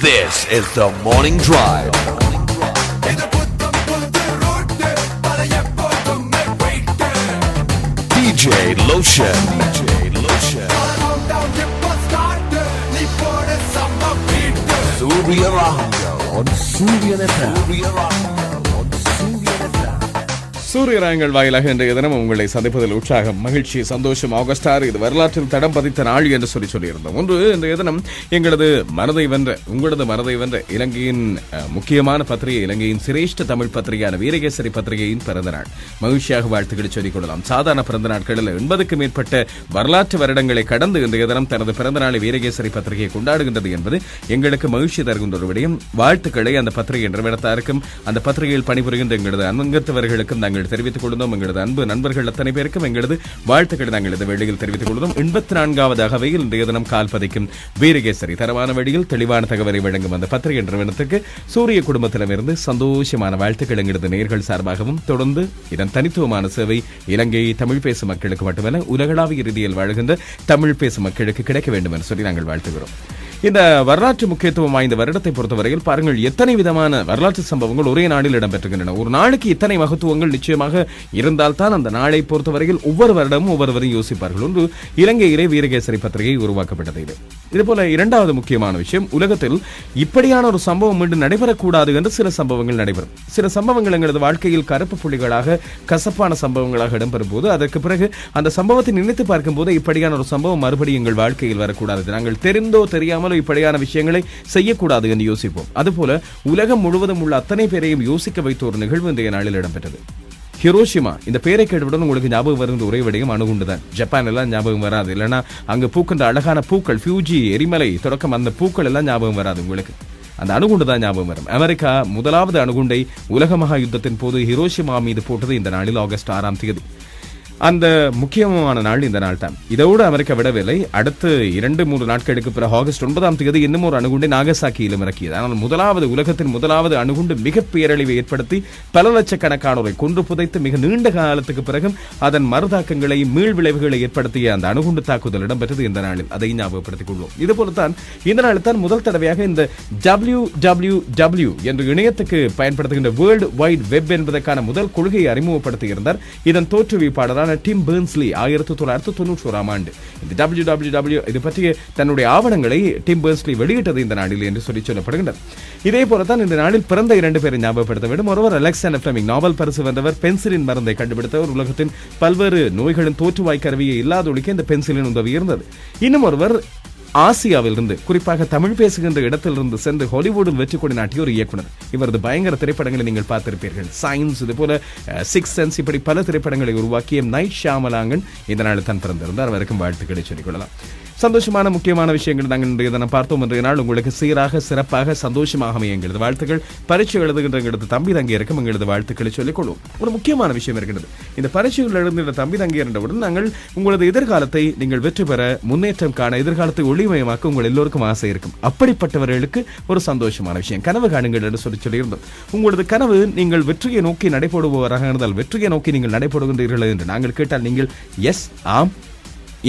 This is the morning drive. DJ Lotion. DJ Lotion. Surya Rahanga on Surya FM. Surya Rahanga. சூரிய ராயங்கள் வாயிலாக இன்றைய தினம் உங்களை சந்திப்பதில் உற்சாகம் மகிழ்ச்சி சந்தோஷம். ஆகஸ்ட் ஆறு இது வரலாற்றில் தடம் பதித்த நாள் என்று சொல்லி சொல்லியிருந்தோம். ஒன்று இன்றைய தினம் எங்களது மனதை வென்ற உங்களது மனதை வென்ற இலங்கையின் முக்கியமான பத்திரிகை இலங்கையின் சிரேஷ்ட தமிழ் பத்திரிகையான வீரகேசரி பத்திரிகையின் பிறந்த நாள். மகிழ்ச்சியாக வாழ்த்துக்களை சொல்லிக் கொள்ளலாம். சாதாரண பிறந்த நாட்களில் எண்பதுக்கு மேற்பட்ட வரலாற்று வருடங்களை கடந்து இன்றைய தினம் தனது பிறந்த நாளை வீரகேசரி பத்திரிகை கொண்டாடுகின்றது என்பது எங்களுக்கு மகிழ்ச்சி தருகின்ற ஒரு விடயம். வாழ்த்துக்களை அந்த பத்திரிகை நிறுவனத்தாருக்கும் அந்த பத்திரிகையில் பணிபுரிகின்ற எங்களது அங்கத்தவர்களுக்கும் நாங்கள் தெரிவித்துக் கொள்ளுந்தோம். எங்களது அன்பு நண்பர்கள் அத்தனை பேருக்கும் எங்களது வாழ்த்துக்களை நாங்கள் இந்த வேளையில் தெரிவித்துக் கொள்கிறோம் எண்பத்தி நான்காவதாகவே இன்றைய தினம் கால்பதிக்கும் வீரகேசரி. தரமான வழியில் தெளிவான தகவலை வழங்கும் அந்த பத்திரிகை நிறுவனத்துக்கு சூரிய குடும்பத்திடமிருந்து சந்தோஷமான வாழ்த்துக்கள் எங்களது நேர்கள் சார்பாகவும் தொடர்ந்து இதன் தனித்துவமான சேவை இலங்கை தமிழ் பேசும் மக்களுக்கு மட்டுமல்ல உலகளாவிய ரீதியில் வாழ்கின்ற தமிழ் பேசும் மக்களுக்கு கிடைக்க வேண்டும் என்று சொல்லி நாங்கள் வாழ்த்துகிறோம். இந்த வரலாற்று முக்கியத்துவம் வாய்ந்த வருடத்தை பொறுத்தவரையில் பாருங்கள் எத்தனை விதமான வரலாற்று சம்பவங்கள் ஒரே நாளில் இடம்பெற்றுகின்றன ஒரு நாளுக்கு இத்தனை மகத்துவங்கள் நிச்சயமாக இருந்தால்தான் அந்த நாளை பொறுத்தவரையில் ஒவ்வொரு வருடமும் ஒவ்வொருவரும் யோசிப்பார்கள். ஒன்று இலங்கையிலே வீரகேசரி பத்திரிகை உருவாக்கப்பட்டது இது. இதுபோல இரண்டாவது முக்கியமான விஷயம் உலகத்தில் இப்படியான ஒரு சம்பவம் மீண்டும் நடைபெறக்கூடாது என்று சில சம்பவங்கள் நடைபெறும். சில சம்பவங்கள் எங்களது வாழ்க்கையில் கருப்பு புள்ளிகளாக கசப்பான சம்பவங்களாக இடம்பெறும் போது அதற்கு பிறகு அந்த சம்பவத்தை நினைத்து பார்க்கும் போது இப்படியான ஒரு சம்பவம் மறுபடியும் எங்கள் வாழ்க்கையில் வரக்கூடாது. நாங்கள் தெரிந்தோ தெரியாமல் இப்படியான விஷயங்களை செய்யக்கூடாது என்று யோசிப்போம். அதுபோல உலகம் முழுவதும் உள்ள அத்தனை பேரையும் யோசிக்க வைத்த ஒரு நிகழ்வு இன்றைய நாளில் இடம்பெற்றது. ஹிரோஷிமா இந்த பேரை கேட்டவுடன் உங்களுக்கு ஞாபகம் வருகிற ஒரே விடயம் அணுகுண்டு தான் ஜப்பான் எல்லாம் ஞாபகம் வராது. இல்லைன்னா அங்க பூக்கின்ற அழகான பூக்கள் ஃபியூஜி எரிமலை தொடக்கம் அந்த பூக்கள் எல்லாம் ஞாபகம் வராது உங்களுக்கு. அந்த அணுகுண்டு தான் ஞாபகம் வரும். அமெரிக்கா முதலாவது அணுகுண்டை உலக மகா யுத்தத்தின் போது ஹிரோஷிமா மீது போட்டது இந்த நாளில் ஆகஸ்ட் ஆறாம் தேதி. அந்த முக்கியமான நாள் இந்த நாள் தான். இதோடு அமெரிக்கா விடவில்லை. அடுத்து இரண்டு மூன்று நாட்களுக்கு பிறகு ஆகஸ்ட் ஒன்பதாம் தேதி இன்னும் ஒரு அணுகுண்டை நாகசாக்கியிலும் இறக்கியது. ஆனால் முதலாவது உலகத்தின் முதலாவது அணுகுண்டு மிக பேரழிவை ஏற்படுத்தி பல லட்சக்கணக்கானோரை கொன்று புதைத்து மிக நீண்ட காலத்துக்கு பிறகும் அதன் மறுதாக்கங்களை மீள் விளைவுகளை ஏற்படுத்திய அந்த அணுகுண்டு தாக்குதல் இடம்பெற்றது இந்த நாளில். அதை ஞாபகப்படுத்திக் கொள்வோம். இதுபோலத்தான் இந்த நாளில் தான் முதல் தடவையாக இந்த டபிள்யூ டபிள்யூ டபிள்யூ என்று இணையத்துக்கு பயன்படுத்துகின்ற வேர்ல்டு வைட் வெப் என்பதற்கான முதல் கொள்கையை அறிமுகப்படுத்தியிருந்தார். இதன் தோற்றுவிப்பாளரான டிம் பேர்ன்ஸ்லி ஆயிரத்தி தொள்ளாயிரத்தி தொண்ணூற்றி ஓராம் ஆண்டு. இந்த டபிள்யூ டபிள்யூ டபிள்யூ இது பற்றிய தன்னுடைய ஆவணங்களை டிம் பேர்ன்ஸ்லி வெளியிட்டது இந்த நாளில் என்று சொல்லி சொல்லப்படுகின்றது. இதே போலத்தான் இந்த நாளில் பிறந்த இரண்டு பேரை ஞாபகப்படுத்த வேண்டும். ஒருவர் அலெக்சாண்டர் பிளமிங் நாவல் பரிசு வந்தவர் பென்சிலின் மருந்தை கண்டுபிடித்தவர். உலகத்தின் பல்வேறு நோய்களின் தோற்றுவாய் கருவியை இல்லாத ஒழிக்க இந்த பென்சிலின் உதவி இருந்தது. இன்னும் ஒருவர் ஆசியாவிலிருந்து குறிப்பாக தமிழ் பேசுகின்ற இடத்திலிருந்து சென்று ஹாலிவுட்டில் வெற்றி கொடி நாட்டிய ஒரு இயக்குனர். இவரது பயங்கர திரைப்படங்களை நீங்கள் பார்த்திருப்பீர்கள். சயின்ஸ் இது போல சிக்ஸ் சென்ஸ் இப்படி பல திரைப்படங்களை உருவாக்கிய நைட் ஷாமலாங்கன் இந்த தன் தான் பிறந்திருந்தார். அவருக்கும் வாழ்த்துக்களை சொல்லிக்கொள்ளலாம் சந்தோஷமான முக்கியமான விஷயங்கள் நாங்கள் இன்றைய தினம் பார்த்தோம். இன்றைய நாள் உங்களுக்கு சீராக சிறப்பாக சந்தோஷமாக அமைய எங்களது வாழ்த்துக்கள். பரீட்சை எழுதுகின்ற எங்களது தம்பி தங்கி இருக்கும் எங்களது வாழ்த்துக்களை சொல்லிக்கொள்வோம். ஒரு முக்கியமான விஷயம் இருக்கிறது இந்த பரீட்சைகள் எழுதுகின்ற தம்பி தங்கி இருந்தவுடன் நாங்கள் உங்களது எதிர்காலத்தை நீங்கள் வெற்றி பெற முன்னேற்றம் காண எதிர்காலத்தை ஒளிமயமாக்க உங்கள் எல்லோருக்கும் ஆசை இருக்கும். அப்படிப்பட்டவர்களுக்கு ஒரு சந்தோஷமான விஷயம். கனவு காணுங்கள் என்று சொல்லி சொல்லியிருந்தோம். உங்களது கனவு நீங்கள் வெற்றியை நோக்கி நடைபோடுபவராக இருந்தால் வெற்றியை நோக்கி நீங்கள் நடைபோடுகின்றீர்கள் என்று நாங்கள் கேட்டால் நீங்கள் எஸ் ஆம்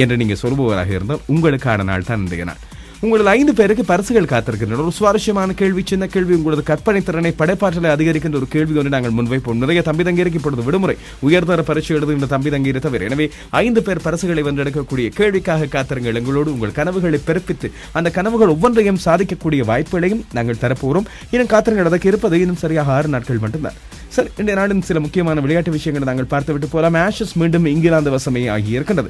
என்று நீங்கள் சொல்பவராக இருந்தால் உங்களுக்கான நாள் தான் இன்றைய நாள். உங்களது ஐந்து பேருக்கு பரிசுகள் காத்திருக்கின்றன. ஒரு சுவாரஸ்யமான கேள்வி சின்ன கேள்வி உங்களது கற்பனை திறனை படைப்பாற்றலை அதிகரிக்கின்ற ஒரு கேள்வி ஒன்று நாங்கள் முன்வைப்போம். நிறைய தம்பி தங்கியிருக்கு இப்பொழுது விடுமுறை. உயர்தர பரிசு எழுதுகின்ற தம்பி தங்கீரை தவிர. எனவே ஐந்து பேர் பரிசுகளை வென்றெடுக்கக்கூடிய கேள்விக்காக காத்திருங்கள். எங்களோடு உங்கள் கனவுகளை பிறப்பித்து அந்த கனவுகள் ஒவ்வொன்றையும் சாதிக்கக்கூடிய வாய்ப்புகளையும் நாங்கள் தரப்போகிறோம். இன்னும் காத்திருங்கள். அதற்கு இருப்பது இன்னும் சரியாக ஆறு நாட்கள் மட்டும்தான். சரி இன்றைய நாளின் சில முக்கியமான விளையாட்டு விஷயங்களை நாங்கள் பார்த்துவிட்டு போலாம் ஆஷஸ் மீண்டும் இங்கிலாந்து வசமே ஆகி இருக்கின்றது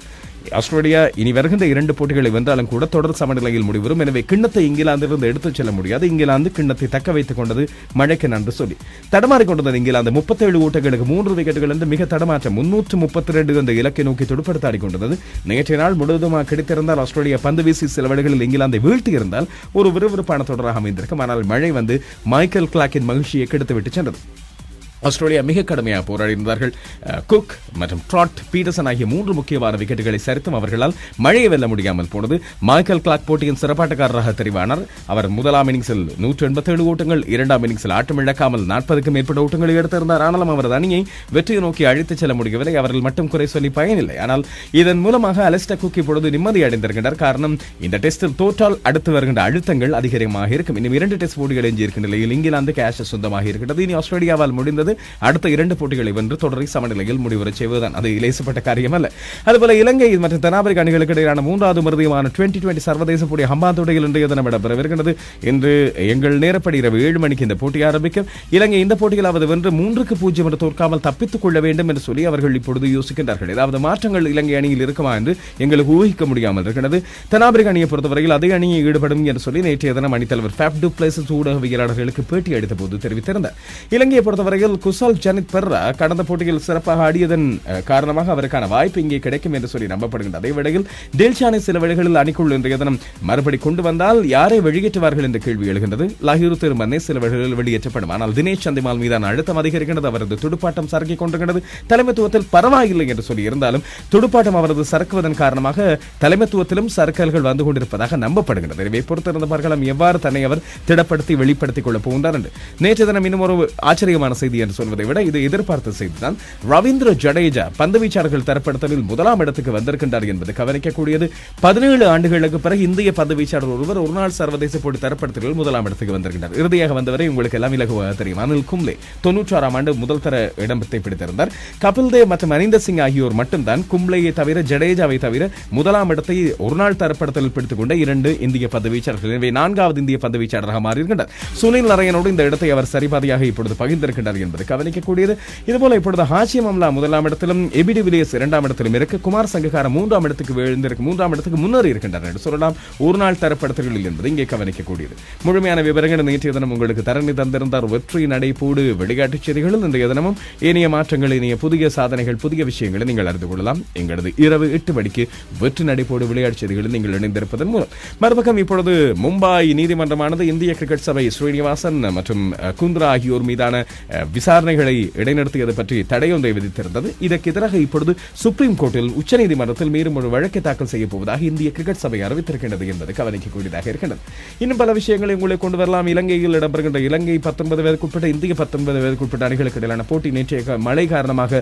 ஆஸ்திரேலியா இனி வருகின்ற இரண்டு போட்டிகளை வென்றாலும் கூட தொடர் சமநிலையில் முடிவரும் எனவே கிண்ணத்தை இங்கிலாந்திலிருந்து எடுத்துச் செல்ல முடியாது. இங்கிலாந்து கிண்ணத்தை தக்க வைத்துக் கொண்டது மழைக்கு நன்று சொல்லி. தடமாறிக் கொண்டது இங்கிலாந்து முப்பத்தேழு ஓட்டங்களுக்கு மூன்று விக்கெட்டுகள் என்று மிக தடமாற்றம் முன்னூற்று முப்பத்தி ரெண்டு என்ற இலக்கை நோக்கி துடுப்படுத்தாடி கொண்டது. நேற்றைய நாள் முழுவதுமாக கிடைத்திருந்தால் ஆஸ்திரேலியா பந்து வீசி சில வேளைகளில் இங்கிலாந்தை வீழ்த்தி இருந்தால் ஒரு விறுவிறுப்பான தொடராக அமைந்திருக்கும். ஆனால் மழை வந்து மைக்கேல் கிளாக்கின் மகிழ்ச்சியை கெடுத்து விட்டு சென்றது. ஆஸ்திரேலியா மிக கடுமையாக போராடி இருந்தார்கள் குக் மற்றும் ட்ராட் பீட்டர்சன் ஆகிய மூன்று முக்கியமான விக்கெட்டுகளை சரித்தும் அவர்களால் மழையை வெல்ல முடியாமல் போனது. மைக்கேல் கிளாக் போட்டியின் சிறப்பாட்டக்காரராக தெரிவானார். அவர் முதலாம் இன்னிங்ஸில் நூற்று எண்பத்தேழு ஓட்டங்கள் இரண்டாம் இன்னிங்ஸில் ஆட்டம் இழக்காமல் நாற்பதுக்கும் மேற்பட்ட ஓட்டங்களை எடுத்திருந்தார். ஆனாலும் அவரது அணியை வெற்றியை நோக்கி அழைத்துச் செல்ல முடியவில்லை. அவர்கள் மட்டும் குறை சொல்லி பயனில்லை. ஆனால் இதன் மூலமாக அலெஸ்டா குக் இப்பொழுது நிம்மதி அடைந்திருக்கின்றார். காரணம் இந்த டெஸ்டில் தோற்றால் அடுத்து வருகின்ற அழுத்தங்கள் அதிகமாக இருக்கும். இன்னும் இரண்டு டெஸ்ட் போட்டிகள் எஞ்சியிருக்கின்ற நிலையில் இங்கிலாந்து கேஷ் சொந்தமாக இருக்கிறது இனி ஆஸ்திரேலியாவால் முடிந்தது அடுத்த இரண்டு போட்டிகளை வென்று தொடரை சமநிலையில் முடிவுறச் செய்வதுதான். அது இலேசப்பட்ட காரியம் அல்ல. அதுபோல இலங்கை மற்றும் தென்னாப்பிரிக்க அணிகளுக்கு இடையிலான மூன்றாவது மருதியமான டுவெண்டி டுவெண்டி சர்வதேச போட்டி ஹம்பாந்தோடையில் இன்றைய தினம் இடம்பெறவிருக்கிறது இன்று எங்கள் நேரப்படி இரவு ஏழு மணிக்கு இந்த போட்டி ஆரம்பிக்கும். இலங்கை இந்த போட்டியிலாவது வென்று மூன்றுக்கு பூஜ்ஜியம் என்று தோற்காமல் தப்பித்துக் கொள்ள வேண்டும் என்று சொல்லி அவர்கள் இப்பொழுது யோசிக்கின்றார்கள். ஏதாவது மாற்றங்கள் இலங்கை அணியில் இருக்குமா என்று எங்களுக்கு ஊகிக்க முடியாமல் இருக்கிறது. தென்னாப்பிரிக்க அணியை பொறுத்தவரையில் அதே அணியை ஈடுபடும் என்று சொல்லி நேற்றைய தினம் அணித்தலைவர் ஃபேப் டு பிளேசஸ் ஊடகவியலாளர்களுக்கு பேட்டி அளித்த போது தெரிவித்திருந்தார். இலங்கையை பொறுத்தவரையில் குசால் ஜனித் பெர்ரா கடந்த போட்டியில் சிறப்பாக ஆடியதன் காரணமாக அவருக்கான வாய்ப்பு இங்கே கிடைக்கும் என்று சொல்லி நம்பப்படுகிறது அதே வேளையில் டேல்சானை சில வேளைகளில் அணிக்குள் இன்றைய தினம் மறுபடி கொண்டு வந்தால் யாரை வெளியேற்றுவார்கள் என்ற கேள்வி எழுகின்றது. லாகிரு திருமன்னே சில வேளைகளில் வெளியேற்றப்படும். ஆனால் தினேஷ் சந்திமால் மீதான அழுத்தம் அதிகரிக்கின்றது. அவரது துடுப்பாட்டம் சரக்கிக் கொண்டிருக்கிறது தலைமைத்துவத்தில் பரவாயில்லை என்று சொல்லி இருந்தாலும் துடுப்பாட்டம் அவரது சறுக்குவதன் காரணமாக தலைமைத்துவத்திலும் சறுக்கல்கள் வந்து கொண்டிருப்பதாக நம்பப்படுகிறது எனவே பொறுத்திருந்த பார்க்கலாம். எவ்வாறு தன்னை அவர் திடப்படுத்தி வெளிப்படுத்திக் கொள்ளப் போகின்றார் என்று. நேற்று தினம் இன்னும் ஒரு ஆச்சரியமான செய்தி என்று சொல்வதை விட இது எதிர்பார்த்த செய்திதான் ரவீந்திர ஜடேஜா பந்து வீச்சாளர்கள் தரப்படுத்தலில் முதலாம் இடத்துக்கு வந்திருக்கின்றார் என்பது கவனிக்கக்கூடியது. பதினேழு ஆண்டுகளுக்கு பிறகு இந்திய பந்து வீச்சாளர் ஒருவர் ஒரு நாள் சர்வதேச போட்டி தரப்படுத்தலில் முதலாம் இடத்துக்கு வந்திருக்கின்றார். இறுதியாக வந்தவரை உங்களுக்கு எல்லாம் இலகுவாக தெரியும். அனில் கும்ளே தொன்னூற்றாறாம் ஆண்டு முதல் தர இடத்தை பிடித்திருந்தார். கபில் தேவ் மற்றும் அனிந்தர் சிங் ஆகியோர் மட்டும்தான் கும்ளையை தவிர ஜடேஜாவை தவிர முதலாம் இடத்தை ஒரு நாள் தரப்படுத்தலில் பிடித்துக் கொண்ட இரண்டு இந்திய பந்து வீச்சாளர்கள் எனவே நான்காவது இந்திய பந்து வீச்சாளராக மாறியிருக்கின்றார். சுனில் நரையனோடு இந்த இடத்தை அவர் சரிபாதியாக இப்பொழுது பகிர்ந்திருக்கின்றார் என்பது என்பது கவனிக்கக்கூடியது. இதுபோல இப்பொழுது ஹாஷிம் அம்லா முதலாம் இடத்திலும் எபிடி விலியஸ் இரண்டாம் இடத்திலும் இருக்கு. குமார் சங்ககாரம் மூன்றாம் இடத்துக்கு விழுந்திருக்கு. மூன்றாம் இடத்துக்கு முன்னேறி இருக்கின்றனர் என்று சொல்லலாம். ஒரு நாள் தரப்படுத்தல்களில் என்பது இங்கே கவனிக்கக்கூடியது. முழுமையான விவரங்கள் நேற்றைய தினம் உங்களுக்கு தரணி தந்திருந்தார். வெற்றி நடைபோடு வெளிநாட்டுச் செய்திகளில் இன்றைய தினமும் ஏனைய மாற்றங்கள் இனிய புதிய சாதனைகள் புதிய விஷயங்களை நீங்கள் அறிந்து கொள்ளலாம். எங்களது இரவு எட்டு மணிக்கு வெற்றி நடைபோடு விளையாட்டு செய்திகளில் நீங்கள் இணைந்திருப்பதன் மூலம். மறுபக்கம் இப்பொழுது மும்பாய் நீதிமன்றமானது இந்திய கிரிக்கெட் சபை ஸ்ரீனிவாசன் மற்றும் குந்த்ரா ஆகியோர் மீதான விசாரணை விசாரணைகளை இடைநிறுத்தியது பற்றி தடையொன்றை விதித்திருந்தது. இதற்கு எதிராக இப்பொழுது சுப்ரீம் கோர்ட்டில் உச்சநீதிமன்றத்தில் மேலும் ஒரு வழக்கை தாக்கல் செய்ய போவதாக இந்திய கிரிக்கெட் சபை அறிவித்திருக்கின்றது என்பது கவனிக்கக்கூடியதாக இருக்கின்றது. இன்னும் பல விஷயங்களை உங்களை கொண்டு வரலாம். இலங்கையில் இடம்பெறுகின்ற இலங்கை பத்தொன்பது வயதுக்குட்பட்ட இந்திய பத்தொன்பது வயதுக்குட்பட்ட அணிகளுக்கு இடையிலான போட்டி நேற்றைய மழை காரணமாக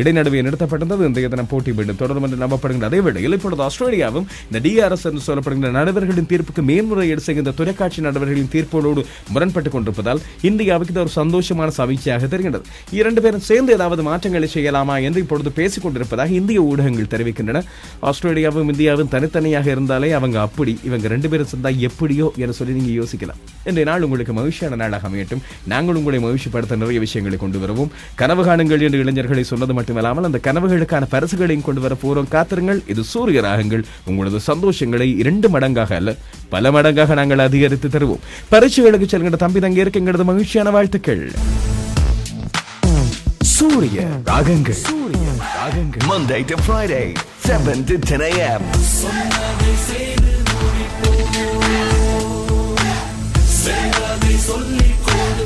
இடைநடுவே நிறுத்தப்பட்டிருந்தது. இன்றைய தினம் போட்டி மீண்டும் தொடரும் என்று நம்பப்படுகின்ற அதே வேளையில் இப்பொழுது ஆஸ்திரேலியாவும் இந்த டிஆர்எஸ் என்று சொல்லப்படுகின்ற நடுவர்களின் தீர்ப்புக்கு மேன்முறையீடு செய்கின்ற தொலைக்காட்சி நடுவர்களின் தீர்ப்போடு முரண்பட்டுக் கொண்டிருப்பதால் இந்தியாவுக்கு இது ஒரு சந்தோஷமான சமீட்சையாக தெரிகின்றது. இரண்டு பேரும் சேர்ந்து ஏதாவது மாற்றங்களை செய்யலாமா என்று இப்பொழுது பேசிக் கொண்டிருப்பதாக இந்திய ஊடகங்கள் தெரிவிக்கின்றன. ஆஸ்திரேலியாவும் இந்தியாவும் தனித்தனியாக இருந்தாலே அவங்க அப்படி இவங்க ரெண்டு பேரும் சேர்ந்தா எப்படியோ என சொல்லி நீங்க யோசிக்கலாம். இன்றைய நாள் உங்களுக்கு மகிழ்ச்சியான நாளாக அமையட்டும். நாங்கள் உங்களை மகிழ்ச்சிப்படுத்த நிறைய விஷயங்களை கொண்டு வருவோம். கனவு காணுங்கள் என்று இளைஞர்களை சொன்னது மட்டுமல்லாமல் அந்த கனவுகளுக்கான பரிசுகளையும் கொண்டு வர போறோம். காத்திருங்கள். இது சூரிய ராகங்கள். உங்களது சந்தோஷங்களை இரண்டு மடங்காக அல்ல பல மடங்காக நாங்கள் அதிகரித்து தருவோம். பரீட்சைகளுக்கு செல்கின்ற தம்பி தங்கி இருக்க எங்களது மகிழ்ச்சியான வாழ்த்துக்கள். சூரிய ராகங்கள் சூரிய ராகங்கள் Monday to Friday, 7 to 10 a.m. Surya Rahango.